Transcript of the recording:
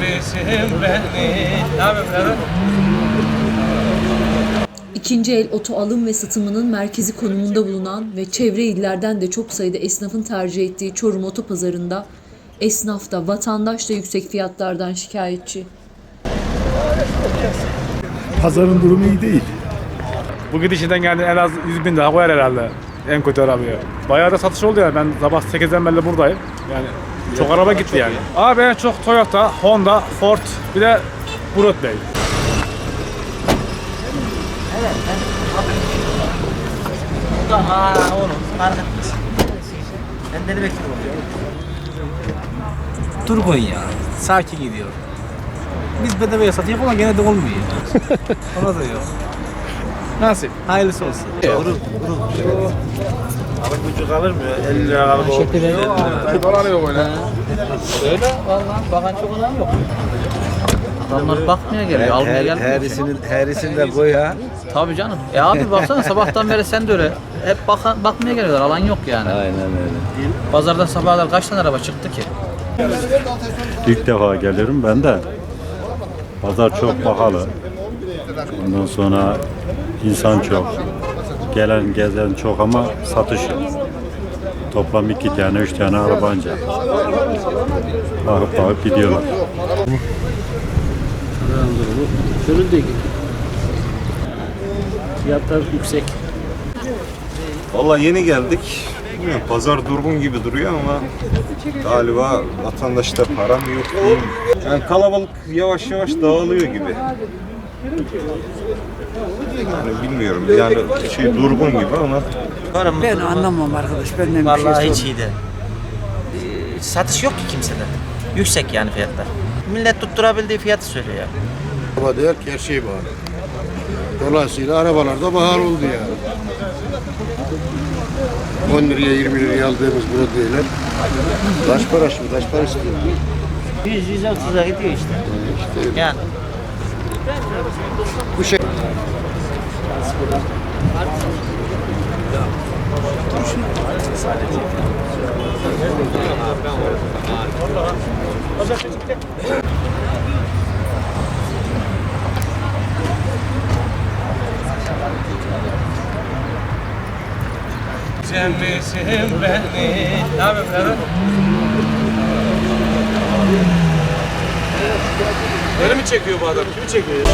misin beni? Ne yapayım? İkinci el oto alım ve satımının merkezi konumunda bulunan ve çevre illerden de çok sayıda esnafın tercih ettiği Çorum Otopazarı'nda esnaf da vatandaş da yüksek fiyatlardan şikayetçi. Pazarın durumu iyi değil. Bu gidişinden geldi en az 100 bin daha koyar herhalde. En kötü arabaya. Bayağı da satış oldu yani. Ben sabah 8'den beri buradayım. Yani çok araba gitti yani. Abi en çok Toyota, Honda, Ford bir de Brut Bey. Aa oğlum fark etmez. Ben deli bekliyorum. Durgun ya. Sakin gidiyor. Biz bedavaya satıyoruz ama gene de olmuyor. Ona da yok. Nasıl? Hayırlısı olsun. Buçuk alır mı? 50 lira alır o. Öyle vallahi bakan çok adam yok. Adamlar bakmaya geliyor, almaya gelmiyor. Herisini, herisini de koy ha. Tabii canım. E abi baksana sabahtan beri sen de öyle. Hep bakan, bakmaya geliyorlar, alan yok yani. Aynen öyle. Pazardan sabahlar kaç tane araba çıktı ki? İlk defa gelirim ben de. Pazar çok pahalı. Ondan sonra insan çok. Gelen gezen çok ama satış yok. Toplam iki tane, üç tane araba ancak. Bakıp bakıp gidiyorlar. Fiyatlar yüksek. Vallahi yeni geldik. Bilmiyorum, pazar durgun gibi duruyor ama galiba vatandaşta para mı yok değil mi? Yani kalabalık yavaş yavaş dağılıyor gibi. Yani bilmiyorum yani şey durgun gibi ama Ben anlamam arkadaş. Benden bir Vallahi şey hiç sorma. iyi de. Ee, Satış yok ki kimsede. Yüksek yani fiyatlar. Millet tutturabildiği fiyatı söylüyor ya. Araba değer ki her şey bağlı. Dolayısıyla arabalarda bahar oldu yani. 10 liraya 20 liraya aldığımız bu değiller. Kaç para şimdi? Kaç para istiyor? 100-130'a gidiyor işte. Yani. Bu şey Sen misin beni? Ne yapayım lan? Öyle mi çekiyor bu adam? Kimi çekiyor?